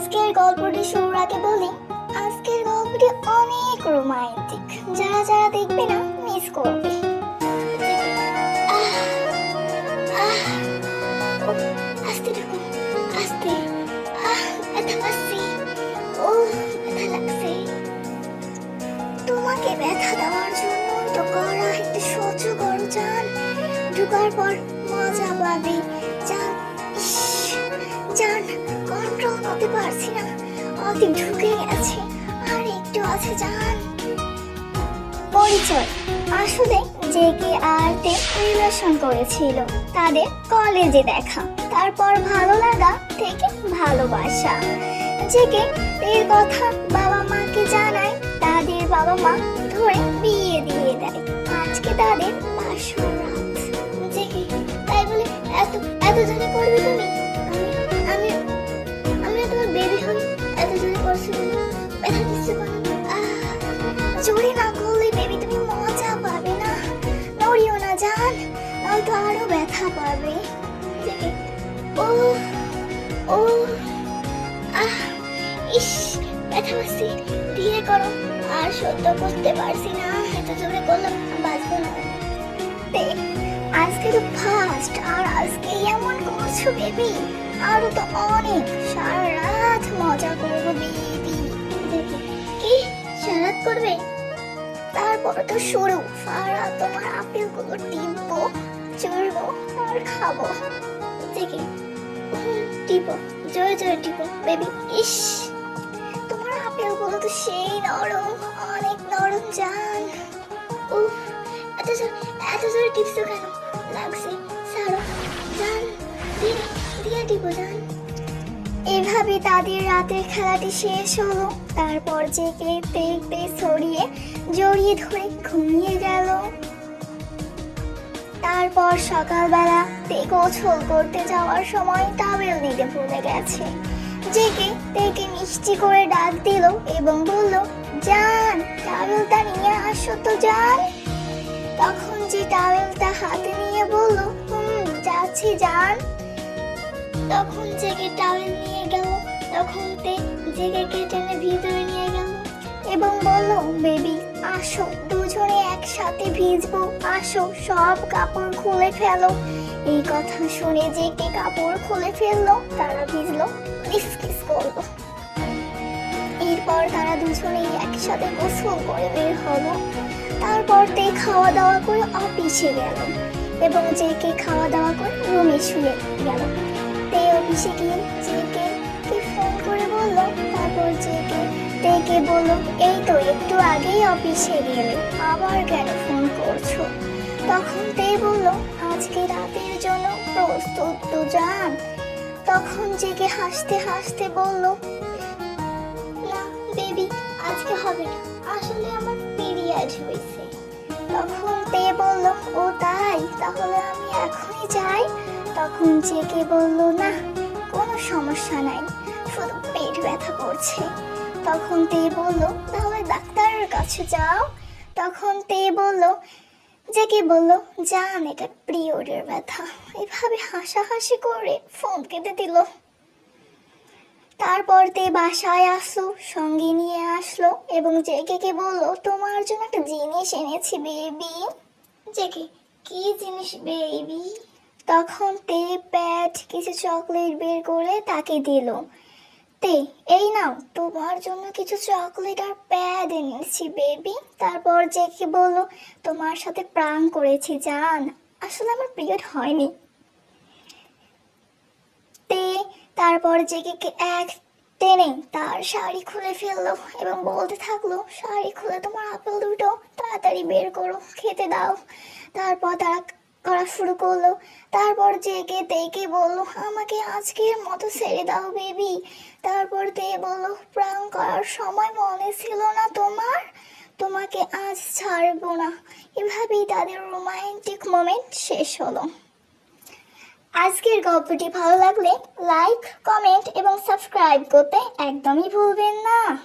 আজকের গল্পটি শুরুর আগে বলি, আজকের গল্পটি অনেক রোমান্টিক। যারা যারা দেখবে না মিস করবে। তোমাকে ব্যথা দেওয়ার জন্য তো করা একটু সহ্য করো ঢুকার পর মজা পাবে। কন্ট্রোল পারছি না। অতি ঢুকে গেছে। আর একটু আছে জান পরিচয়। আসলে জেকে আর তে রিলেশন করেছিল। তাদের কলেজে দেখা। তারপর ভালো লাগা থেকে ভালোবাসা। জেকে এর কথা বাবা মাকে জানায়। তাদের বাবা মা ধরে বিয়ে দিয়ে দেয়। আজকে তাদের বাসর রাত। জেকে তাই বলে, এত এত জনে করবে তুমি? ও ও, আহ, ইস, ব্যথা পাচ্ছি। ধীরে করো। আর সহ্য করতে পারছি না। এত জোরে করলাম বাঁচবো না। আজকে তো ফার্স্ট আর আজকে এমন করছ বেবি আরও তো অনেক। সারা রাত মজা করব বেবি কি সারা রাত করবে? তারপর তো শুরু। সারা তোমার আপেলগুলো টিপবো, চড়বো, আর খাব। দেখি। টিপো, জয় জয় টিপো বেবি ইস। তোমার আপেলগুলো তো সেই নরম, অনেক নরম জান। উফ, এত জোর, এত জোরে টিপছো কেন? লাগছে এভাবে তাদের রাতের খেলাটি শেষ হলো। তারপর জেগে দেখতে ছড়িয়ে জড়িয়ে ধরে ঘুমিয়ে গেল। তারপর সকালবেলা তে গোছল করতে যাওয়ার সময় টাওয়েল নিতে ভুলে গেছে। জেকে তেকে মিষ্টি করে ডাক দিল এবং বলল যান টাওয়েলটা নিয়ে আসো তো যান তখন যে টাওয়েলটা হাতে নিয়ে বলল, হুম, যাচ্ছি যান তখন জেগে টাওয়েল নিয়ে গেল। তখন তে জেগেকে টেনে ভিতরে নিয়ে গেল এবং বলল, বেবি, আসো দুজনে একসাথে ভিজবো, আসো, সব কাপড় খুলে ফেলো। এই কথা শুনে যে কে কাপড় খুলে ফেলল, তারা ভিজলো, কিস করল। এরপর তারা দুজনেই একসাথে গোসল করে বের হলো। তারপর তে খাওয়া দাওয়া করে অফিসে গেল এবং জেকে খাওয়া দাওয়া করে রুমে শুয়ে গেল। তে অফিসে গিয়ে জেকে কে ফোন করে বলল, তারপর জেকে তেকে বলল, এই তো একটু আগেই অফিসে গেলে আবার কেন ফোন করছ? তখন তে বলল, আজকে রাতের জন্য প্রস্তুত তো যান। তখন জেগে হাসতে হাসতে বলল, না বেবি আজকে হবে না, আসলে আমার পিরিয়ড হয়েছে। তখন তে বলল, ও তাই, তাহলে আমি এখনই যাই? তখন জেগে বলল, না, কোনো সমস্যা নাই, শুধু পেট ব্যথা করছে। তখন তে বলল তাহলে ডাক্তারের কাছে যাও। তখন তে বলল, জেগে বলল, জান, এটা পিরিয়ডের ব্যথা। এভাবে হাসাহাসি করে ফোন কেটে দিল। তারপর তে বাসায় আসলো, সঙ্গে নিয়ে আসলো এবং জেকেকে বলল, তোমার জন্য একটা জিনিস এনেছি, বেবি। জেকে কি জিনিস, বেবি? তখন তে প্যাট কিছু চকলেট বের করে তাকে দিল। তে এই নাও তোমার জন্য কিছু চকলেট আর প্যাড এনেছি বেবি তারপর জেকে বলল, তোমার সাথে প্রাণ করেছি, জান। আসলে আমার পিরিয়ড হয়নি। তে, তারপর জেগে এক, টেনে তার শাড়ি খুলে ফেলল এবং বলতে থাকল, শাড়ি খুলে তোমার আপেল দুটো তাড়াতাড়ি বের করো, খেতে দাও। তারপর তারা করা শুরু করল। তারপর জেগে তেকে বলল, আমাকে আজকের মতো ছেড়ে দাও, বেবি। তারপর তে বলল, প্রাণ করার সময় মনে ছিল না তোমার? তোমাকে আজ ছাড়বো না। এভাবেই তাদের রোমান্টিক মোমেন্ট শেষ হলো। আজকের গল্পটি ভালো লাগলে লাইক, কমেন্ট এবং সাবস্ক্রাইব করতে একদমই ভুলবেন না।